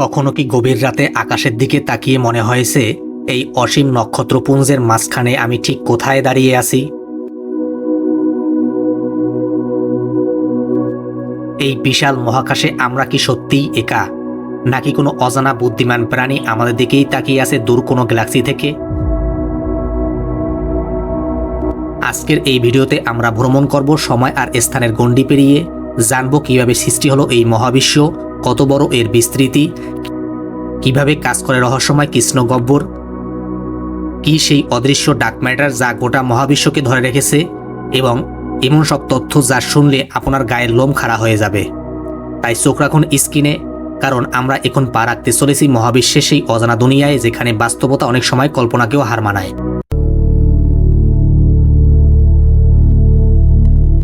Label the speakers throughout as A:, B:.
A: কখনো কি গভীর রাতে আকাশের দিকে তাকিয়ে মনে হয়েছে, এই অসীম নক্ষত্রপুঞ্জের মাঝখানে আমি ঠিক কোথায় দাঁড়িয়ে আছি? এই বিশাল মহাকাশে আমরা কি সত্যিই একা? নাকি কোনো অজানা বুদ্ধিমান প্রাণী আমাদের দিকেই তাকিয়ে আছে দূর কোনো গ্যালাক্সি থেকে? আজকের এই ভিডিওতে আমরা ভ্রমণ করব সময় আর স্থানের গণ্ডি পেরিয়ে, জানব কীভাবে সৃষ্টি হলো এই মহাবিশ্ব কত বড় এর বিস্তৃতি? কীভাবে কাজ করে রহস্যময় কৃষ্ণ গব্বর? কি সেই অদৃশ্য ডাক ম্যাটার যা গোটা মহাবিশ্বকে ধরে রেখেছে? এবং এমন সব তথ্য যা শুনলে আপনার গায়ের লোম খাড়া হয়ে যাবে। তাই চোখ রাখুন স্ক্রিনে কারণ আমরা এখন পা রাখতে চলেছি মহাবিশ্বের সেই অজানা দুনিয়ায় যেখানে বাস্তবতা অনেক সময় কল্পনাকেও হার মানায়।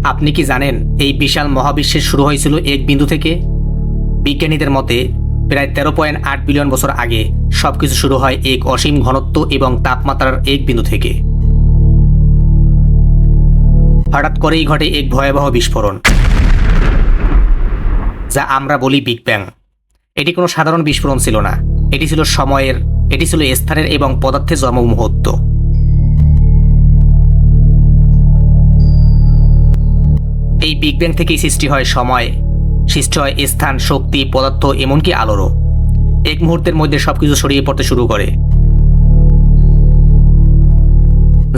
A: আপনি কি জানেন, এই বিশাল মহাবিশ্বের শুরু হয়েছিল এক বিন্দু থেকে? বিজ্ঞানীদের মতে, প্রায় তেরো পয়েন্ট আট বিলিয়ন বছর আগে সবকিছু শুরু হয় এক অসীম ঘনত্ব এবং তাপমাত্রার এক বিন্দু থেকে। হঠাৎ করেই ঘটে এক ভয়াবহ বিস্ফোরণ, যা আমরা বলি বিগ ব্যাং। এটি কোনো সাধারণ বিস্ফোরণ ছিল না। এটি ছিল সময়ের, এটি ছিল স্থানের এবং পদার্থের জন্ম মুহূর্ত এই বিগ ব্যাং থেকেই সৃষ্টি হয় সময় সৃষ্টি হয় স্থান, শক্তি, পদার্থ, এমনকি আলোরও। এক মুহূর্তের মধ্যে সবকিছু ছড়িয়ে পড়তে শুরু করে।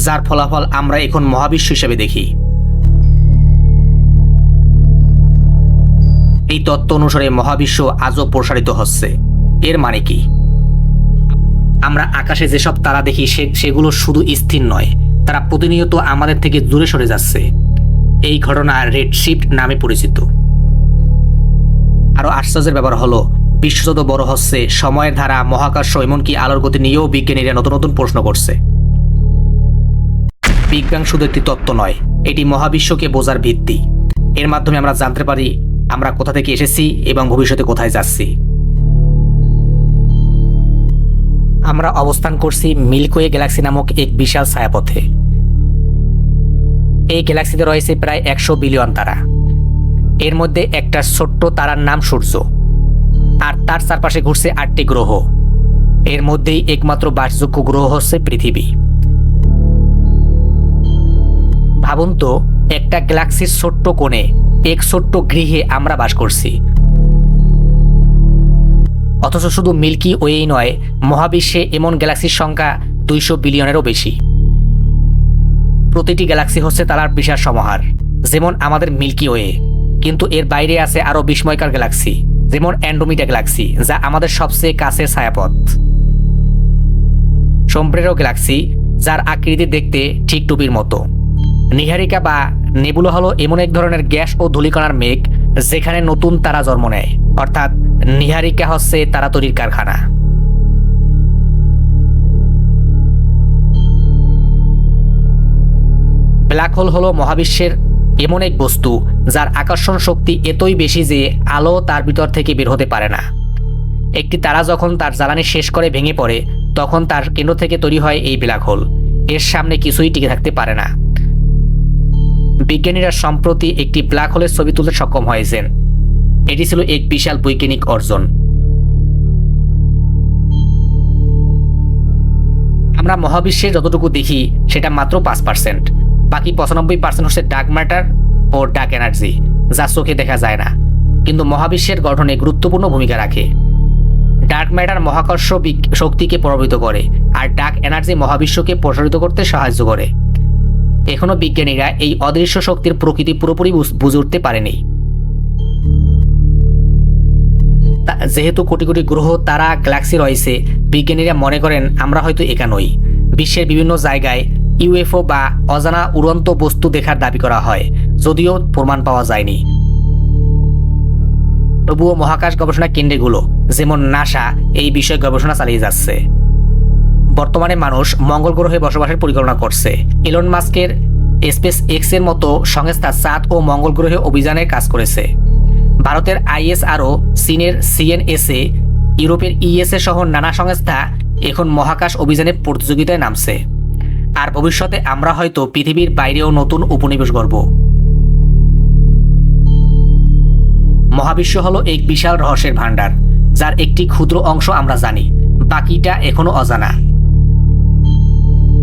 A: যার ফলাফল আমরা এখন মহাবিশ্ব হিসেবে দেখি। এই তত্ত্ব অনুসারে মহাবিশ্ব আজও প্রসারিত হচ্ছে। এর মানে কি? আমরা আকাশে যেসব তারা দেখি সেগুলো শুধু স্থির নয়, তারা প্রতিনিয়ত আমাদের থেকে দূরে সরে যাচ্ছে। এই ঘটনা রেড শিফট নামে পরিচিত। আরও আশ্চর্যের ব্যাপার হলো বিশ্ব যত বড় হচ্ছে, সময়ের ধারা, মহাকাশ, এমনকি আলোর গতি নিয়েও বিজ্ঞানীরা নতুন নতুন প্রশ্ন করছে। ব্যাং শুধু একটি তত্ত্ব নয়, এটি মহাবিশ্বকে বোঝার ভিত্তি। এর মাধ্যমে আমরা জানতে পারি, আমরা কোথা থেকে এসেছি এবং ভবিষ্যতে কোথায় যাচ্ছি। আমরা অবস্থান করছি মিল্কওয়ে গ্যালাক্সি নামক এক বিশাল ছায়াপথে। এই গ্যালাক্সিতে রয়েছে প্রায় একশো বিলিয়ন তারা। এর মধ্যে একটা ছোট্ট তারার নাম সূর্য, আর তার চারপাশে ঘুরছে আটটি গ্রহ। এর মধ্যেই একমাত্র বাসযোগ্য গ্রহ হচ্ছে পৃথিবী। ভাবুন তো, একটা গ্যালাক্সির ছোট্ট কোণে এক ছোট্ট গৃহে আমরা বাস করছি। অথচ শুধু মিল্কি ওয়েই নয়, মহাবিশ্বে এমন গ্যালাক্সির সংখ্যা দুইশো বিলিয়নেরও বেশি। প্রতিটি গ্যালাক্সি হচ্ছে তারার বিশাল সমাহার, যেমন আমাদের মিল্কি ওয়ে। কিন্তু এর বাইরে আছে আরও বিস্ময়কার গ্যালাক্সি যেমন অ্যান্ড্রোমিডা গ্যালাক্সি যা আমাদের সবচেয়ে কাছের ছায়াপথ। সম্প্রেরো গ্যালাক্সি যার আকৃতি দেখতে ঠিক টুপির মতো। নিহারিকা বা নেবুলো হলো এমন এক ধরনের গ্যাস ও ধূলিকণার মেঘ, যেখানে নতুন তারা জন্ম নেয়। অর্থাৎ নিহারিকা হচ্ছে তারা তৈরির কারখানা। ব্ল্যাক হোল হলো মহাবিশ্বের এমন এক বস্তু যার আকর্ষণ শক্তি এতই বেশি যে আলো তার ভিতর থেকে বের হতে পারে না। একটি তারা যখন তার জ্বালানি শেষ করে ভেঙে পড়ে, তখন তার কেন্দ্র থেকে তৈরি হয় এই ব্ল্যাক হোল এর সামনে কিছুই টিকে থাকতে পারে না। বিজ্ঞানীরা সম্প্রতি একটি ব্ল্যাক হোলের ছবি তুলতে সক্ষম হয়েছেন। এটি ছিল এক বিশাল বৈজ্ঞানিক অর্জন। আমরা মহাবিশ্বে যতটুকু দেখি, সেটা মাত্র পাঁচ পার্সেন্ট বাকি পঁচানব্বই পার্সেন্ট হচ্ছে ডার্ক ম্যাটার ও ডার্ক এনার্জি যা চোখে দেখা যায় না। কিন্তু মহাবিশ্বের গঠনে গুরুত্বপূর্ণ ভূমিকা রাখে। ডার্ক ম্যাটার মহাকর্ষ শক্তিকে প্রভাবিত করে, আর ডার্ক এনার্জি মহাবিশ্বকে প্রসারিত করতে সাহায্য করে। এখনও বিজ্ঞানীরা এই অদৃশ্য শক্তির প্রকৃতি পুরোপুরি বুঝে উঠতে পারেনি। যেহেতু কোটি কোটি গ্রহ তারা গ্যালাক্সি রয়েছে, বিজ্ঞানীরা মনে করেন আমরা হয়তো একা নই। বিশ্বের বিভিন্ন জায়গায় ইউএফও বা অজানা উড়ন্ত বস্তু দেখার দাবি করা হয়, যদিও প্রমাণ পাওয়া যায়নি। তবুও মহাকাশ গবেষণা কেন্দ্রগুলো, যেমন নাসা, এই বিষয়ে গবেষণা চালিয়ে যাচ্ছে। বর্তমানে মানুষ মঙ্গল গ্রহে বসবাসের পরিকল্পনা করছে। ইলন মাস্কের স্পেস এক্সের মতো সংস্থা চাঁদ ও মঙ্গল গ্রহে অভিযানের কাজ করেছে। ভারতের আইএসআরও চীনের সিএনএসএ, ইউরোপের ইএসএ সহ নানা সংস্থা এখন মহাকাশ অভিযানে প্রতিযোগিতায় নামছে। আর ভবিষ্যতে আমরা হয়তো পৃথিবীর বাইরেও নতুন উপনিবেশ গড়ব। মহাবিশ্ব হলো এক বিশাল রহস্যের ভাণ্ডার, যার একটি ক্ষুদ্র অংশ আমরা জানি, বাকিটা এখনও অজানা।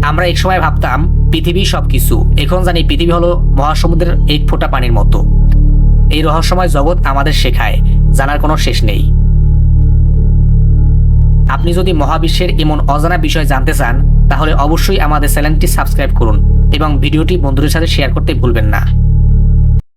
A: আমরা এক সময় ভাবতাম, পৃথিবী সবকিছু, এখন জানি পৃথিবী হলো মহাসমুদ্রের এক ফোঁটা পানির মতো। এই রহস্যময় জগৎ আমাদের শেখায়, জানার কোনো শেষ নেই। আপনি যদি মহাবিশ্বের এমন অজানা বিষয় জানতে চান, তাহলে অবশ্যই আমাদের চ্যানেলটি সাবস্ক্রাইব করুন এবং ভিডিওটি বন্ধুদের সাথে শেয়ার করতে ভুলবেন না।